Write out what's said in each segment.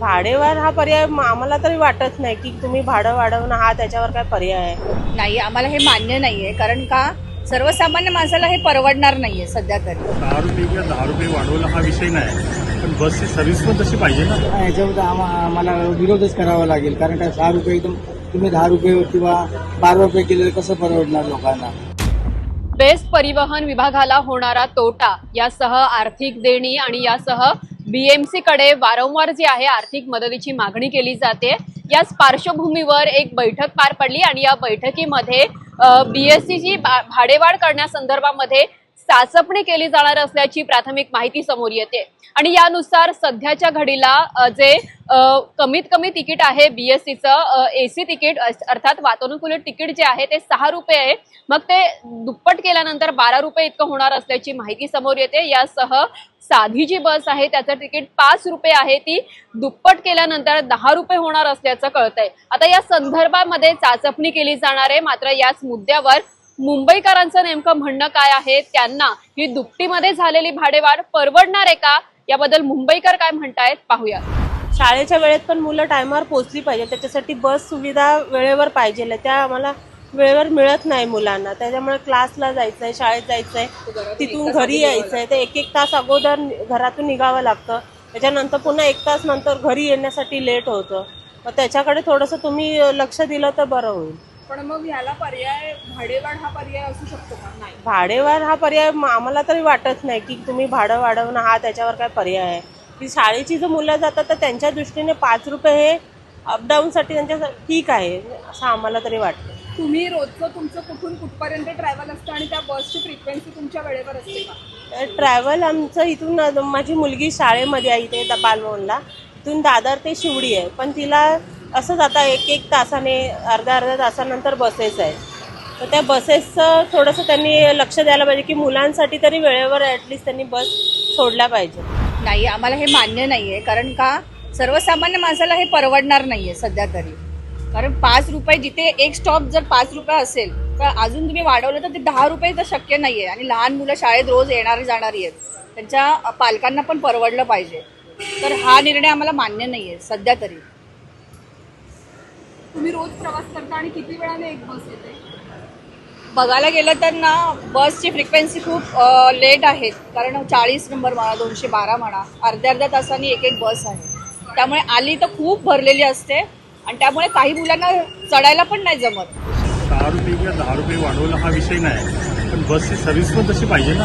भाडेवाढ हा पर्याय आम्हाला तरी वाटत नाही की तुम्ही भाडं वाढवणं हा त्याच्यावर काय पर्याय आहे. नाही आम्हाला हे मान्य नाहीये. कारण का सर्वसामान्य माणसाला हे परवडणार नाहीये सध्या तरी. दहा रुपये किंवा दहा रुपये वाढवलं हा विषय नाही. पण बसची सर्व्हिस पण तशी पाहिजे ना. याच्यावर आम्हा- आम्हाला विरोधच करावा लागेल. कारण काय सहा रुपये एकदम तुम्ही दहा रुपये किंवा बारा रुपये केले तर कसं परवडणार लोकांना? बेस्ट परिवहन विभागाला होणारा तोटा यासह आर्थिक देणी आणि यासह बीएमसी कडे वारंवार जी आहे आर्थिक मदतीची मागणी केली जाते याच पार्श्वभूमीवर एक बैठक पार पडली आणि या बैठकीमध्ये बीएससीची भाडेवाढ करण्यासंदर्भामध्ये चाचपणी केली जाणार असल्याची प्राथमिक माहिती समोर येते. आणि यानुसार सध्याच्या घडीला जे कमीत कमी तिकीट आहे बीएससीचं एसी तिकीट अस- अर्थात वातानुकूलित तिकीट जे आहे ते सहा रुपये आहे. मग ते दुप्पट केल्यानंतर बारा रुपये इतकं होणार असल्याची माहिती समोर येते. यासह साधी जी बस आहे त्याचं तिकीट पाच रुपये आहे. ती दुप्पट केल्यानंतर दहा रुपये होणार असल्याचं कळतंय. आता या संदर्भामध्ये चाचपणी केली जाणार आहे. मात्र याच मुद्द्यावर मुंबईकरांचं नेमकं म्हणणं काय आहे? त्यांना ही दुपटीमध्ये झालेली भाडेवाढ परवडणार आहे का? याबद्दल मुंबईकर काय म्हणतायत पाहूया शाळेच्या वेळेत पण मुलं टायमावर पोहोचली पाहिजे. त्याच्यासाठी बस सुविधा वेळेवर पाहिजे त्या आम्हाला वेळेवर मिळत नाही मुलांना. त्याच्यामुळे क्लासला जायचं आहे शाळेत जायचं आहे तिथून घरी यायचं आहे तर एक एक तास अगोदर घरातून निघावं लागतं. त्याच्यानंतर पुन्हा एक तास नंतर घरी येण्यासाठी लेट होतं. मग त्याच्याकडे थोडंसं तुम्ही लक्ष दिलं तर बरं होईल. पण मग ह्याला पर्याय भाडेवाढ हा पर्याय असू शकतो का? नाही. भाडेवाढ हा पर्याय म- आम्हाला तरी वाटत नाही की तुम्ही भाडं वाढवणं हा त्याच्यावर काय पर्याय आहे. की शाळेची जर मुलं जातात तर त्यांच्या दृष्टीने पाच रुपये हे अपडाऊनसाठी त्यांच्या ठीक आहे असं आम्हाला तरी वाटतं. तुम्ही रोजचं तुमचं कुठून कुठपर्यंत ट्रॅव्हल असतं आणि त्या बसची फ्रिक्वेन्सी तुमच्या वेळेवर असते का? ट्रॅव्हल आमचं इथून माझी मुलगी शाळेमध्ये आहे इथे द- बालभवनला. इथून दादर ते शिवडी आहे. पण तिला असंच आता एक एक तासाने अर्ध्या अर्ध्या तासानंतर बसेस आहेत. तर त्या बसेसचं थोडंसं त्यांनी लक्ष द्यायला पाहिजे की मुलांसाठी तरी वेळेवर ॲटलिस्ट त्यांनी बस सोडल्या पाहिजे. नाही आम्हाला हे मान्य नाही आहे कारण का? सर्वसामान्य माणसाला हे परवडणार नाही आहे सध्या तरी. कारण पाच रुपये जिथे एक स्टॉप जर पाच रुपये असेल तर अजून तुम्ही वाढवलं तर ते दहा रुपये तर शक्य नाही आहे आणि लहान मुलं शाळेत रोज येणारी जाणारी आहेत. त्यांच्या पालकांना पण परवडलं पाहिजे. तर हा निर्णय आम्हाला मान्य नाही आहे सध्या तरी. तुम्ही रोज प्रवास करता आणि किती वेळाने एक बस येते? बघायला गेलं तर ना बसची फ्रिक्वेन्सी खूप लेट आहेत कारण चाळीस नंबर म्हणा दोनशे बारा म्हणा अर्ध्या अर्ध्या तासांनी एक एक बस आहे. त्यामुळे आली तर खूप भरलेली असते. आणि त्यामुळे काही मुलांना चढायला पण नाही जमत. दहा रुपये किंवा दहा रुपये वाढवलं हा विषय नाही. पण बसची सर्व्हिस पण तशी पाहिजे ना.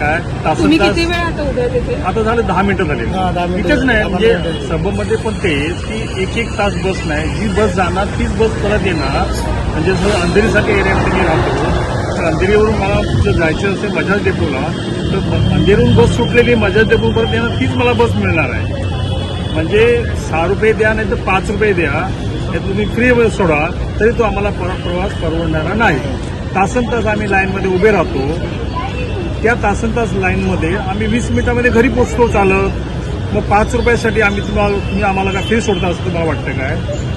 काय? तुम्ही तासन किती तास वेळ आता तिथे आता झालं दहा मिनिटं झाले. हा, दहा मिनिटं तिथेच नाही. म्हणजे. सबमध्ये पण तेच की एक एक तास बस नाही. जी बस जाणार तीच बस परत येणार. म्हणजे जर अंधेरीसारख्या एरियामध्ये मी राहतो तर अंधेरीवरून मला जर जायचं असेल मजाज डेपोला तर अंधेरीवरून बस सुटलेली मजाज डेपो परत येणार तीच मला बस मिळणार आहे. म्हणजे सहा रुपये द्या नाही तर पाच रुपये द्या. हे तुम्ही फ्री सोडा तरी तो आम्हाला पर- प्रवास परवडणारा नाही. तासन तास आम्ही लाईनमध्ये उभे राहतो. त्या तासन तास लाईनमध्ये आम्ही वीस मिनिटामध्ये घरी पोचतो चालत. मग पाच रुपयासाठी आम्ही तुम्हाला तुम्ही आम्हाला काय फ्री सोडता असं तुम्हाला वाटतं काय?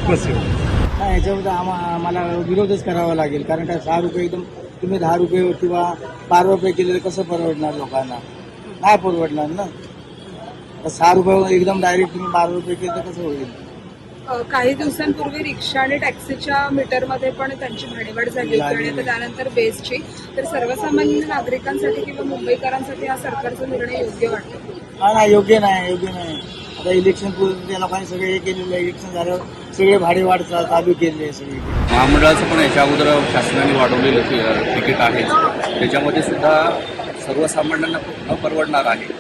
बस एवढं. नाही याच्यावर आम्हाला विरोधच करावा लागेल. कारण काय सहा रुपये एकदम तुम्ही दहा रुपये किंवा बारा रुपये केले तर कसं परवडणार लोकांना? नाही परवडणार ना. सहा रुपये एकदम डायरेक्ट तुम्ही बारा रुपये केले तर कसं होईल? काही दिवसांपूर्वी रिक्षा आणि टॅक्सीच्या मीटरमध्ये पण त्यांची भाडेवाढ झाली होती आणि आता त्यानंतर बेसची तर सर्वसामान्य नागरिकांसाठी किंवा मुंबईकरांसाठी हा सरकारचा निर्णय योग्य वाटतो? हा नाही योग्य नाही योग्य नाही. आता इलेक्शन पूर्वी त्या लोकांनी सगळे हे केलेलं आहे. इलेक्शन झाल्यावर सगळे भाडे वाढ चा- चालू केले आहे सगळे. महामंडळाचं पण याच्या अगोदर शासनाने वाढवलेलं तिकीट आहे. त्याच्यामध्ये सुद्धा सर्वसामान्यांना खूप न परवडणार आहे.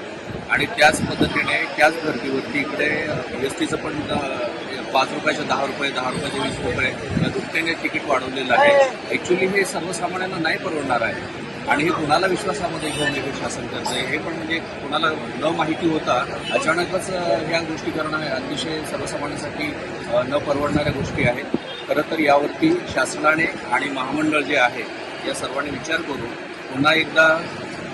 आणि त्याच पद्धतीने त्याच धर्तीवरती इकडे एस टीचं पण पाच रुपयाचे दहा रुपये दहा रुपयाचे वीस रुपये या दुपटीने तिकीट वाढवलेलं आहे. ॲक्च्युली हे सर्वसामान्यांना नाही परवडणार आहे. आणि हे कुणाला विश्वासामध्ये घेऊन हे शासन करतं हे पण म्हणजे कुणाला न माहिती होता अचानकच ह्या गोष्टी करणं हे अतिशय सर्वसामान्यांसाठी न परवडणाऱ्या गोष्टी आहेत. खरं तर यावरती शासनाने आणि महामंडळ जे आहे या सर्वांनी विचार करून पुन्हा एकदा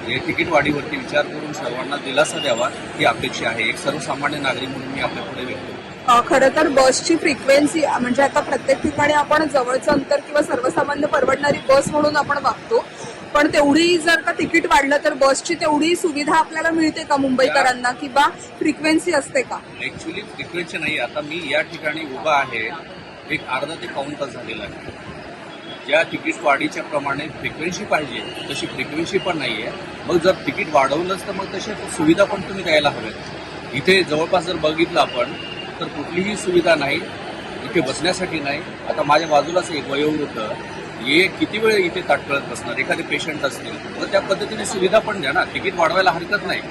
हे तिकीट वाढीवरती विचार करून सर्वांना दिलासा द्यावा ही अपेक्षा आहे. एक सर्वसामान्य नागरिक म्हणून मी आपल्या पुढे व्यक्त करतो. खरं तर बसची फ्रिक्वेन्सी म्हणजे आता प्रत्येक ठिकाणी आपण जवळचं अंतर किंवा सर्वसामान्य परवडणारी बस म्हणून आपण वागतो. पण तेवढी जर का तिकीट वाढलं तर बसची तेवढी सुविधा आपल्याला मिळते का मुंबईकरांना? किंवा फ्रिक्वेन्सी असते का? ऍक्च्युली फ्रिक्वेन्सी नाही. आता मी या ठिकाणी उभा आहे. एक अर्धा ते पाऊण तास झालेला आहे. ज्या तिकीट वाढीच्या प्रमाणे फ्रिक्वेन्सी पाहिजे तशी फ्रिक्वेन्सी पण नाही आहे मग जर तिकीट वाढवलंच तर मग तशा सुविधा पण तुम्ही द्यायला हव्यात. इथे जवळपास जर बघितलं आपण तर कुठलीही सुविधा नाही इथे बसण्यासाठी नाही. आता माझ्या बाजूलाच एक वयोवृद्ध हे किती वेळ इथे ताटकळत बसणार? एखादे पेशंट असतील. तर त्या पद्धतीने सुविधा पण द्या ना. तिकीट वाढवायला हरकत नाही.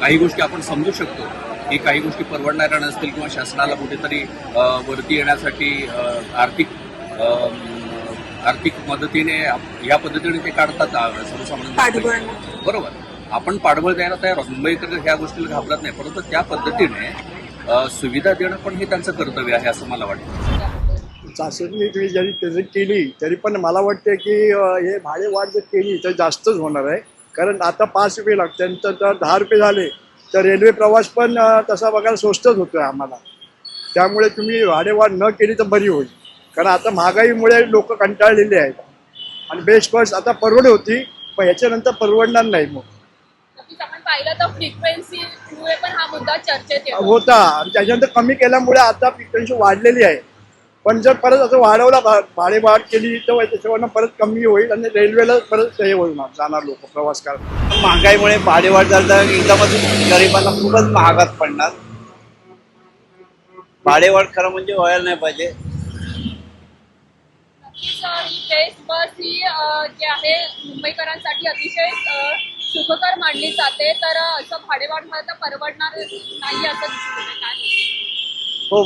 काही गोष्टी आपण समजू शकतो. की काही गोष्टी परवडणाऱ्या नसतील किंवा शासनाला कुठेतरी वरती येण्यासाठी आर्थिक आर्थिक मदतीने या पद्धतीने ते काढतात सर्वसामान्य. बरोबर. आपण पाठबळ द्यायला तयार मुंबईकर ह्या गोष्टीला घाबरत नाही. परंतु त्या पद्धतीने सुविधा देणं पण हे त्यांचं कर्तव्य आहे असं मला वाटतं. चाचणी तुम्ही जरी त्याची केली तरी पण मला वाटते की हे भाडे वाढ जर केली तर जास्तच होणार आहे. कारण आता पाच रुपये लागते तर जर दहा रुपये झाले तर रेल्वे प्रवास पण तसा बघायला स्वस्तच होतोय आम्हाला. त्यामुळे तुम्ही भाडेवाढ न केली तर बरी होईल. कारण आता महागाईमुळे लोक कंटाळलेले आहेत. आणि बेस्ट बस आता परवड होती पण ह्याच्यानंतर परवडणार नाही मग. पाहिलं तर फ्रिक्वेन्सी मुळे पण हा मुद्दा चर्चेत येतो. होता. आणि त्याच्यानंतर कमी केल्यामुळे आता फ्रिक्वेन्सी वाढलेली आहे. पण जर परत असं वाढवला भा- भाडेवाढ केली तर त्याच्यावरनं परत कमी होईल आणि रेल्वेला परत हे होणार जाणार लोक प्रवास करणार महागाईमुळे भाडेवाढ झाली तर एकदमच गरिबांना खूपच महागात पडणार. भाडेवाढ खरं म्हणजे व्हायला नाही पाहिजे. नक्कीच अ, ही बेस्ट बस ही अ, जी आहे मुंबईकरांसाठी अतिशय सुखकर मानली जाते तर असं भाडेवाढ तर परवडणार नाही असं दिसून? हो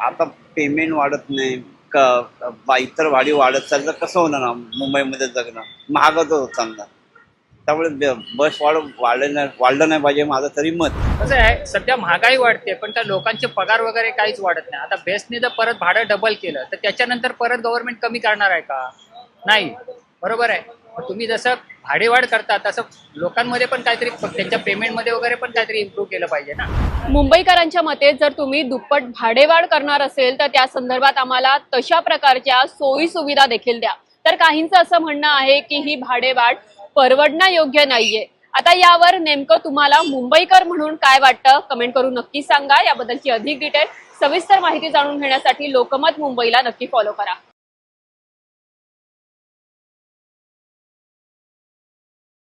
आता पेमेंट वाढत नाही. क- इतर भाडी वाढत चालली तर कसं होणार? ना मुंबईमध्ये जगणं. महागच होत चालणार त्यामुळे बस वाढ वाढलं नाही वाढलं नाही पाहिजे माझं तरी मत. कसं आहे सध्या महागाई वाढते पण त्या लोकांचे पगार वगैरे काहीच वाढत नाही. आता बेस्टने जर परत भाडं डबल केलं तर त्याच्यानंतर परत गव्हर्नमेंट कमी करणार आहे का? नाही. बरोबर आहे. तुम्ही जसं भाडेवाढ करतात असं लोकांमध्ये पण काहीतरी त्यांच्या पेमेंटमध्ये वगैरे पण काहीतरी इम्प्रूव्ह केलं पाहिजे ना. मुंबईकरांच्या मते जर तुम्ही दुप्पट भाडेवाढ करणार असेल तर त्या संदर्भात आम्हाला तशा प्रकारच्या सोयी सुविधा देखील द्या. तर काहींचं असं म्हणणं आहे की ही भाडेवाढ परवडण्यायोग्य नाहीये. आता यावर नेमकं तुम्हाला मुंबईकर म्हणून काय वाटतं? कमेंट करून नक्की सांगा. याबद्दलची अधिक डिटेल सविस्तर माहिती जाणून घेण्यासाठी लोकमत मुंबईला नक्की फॉलो करा.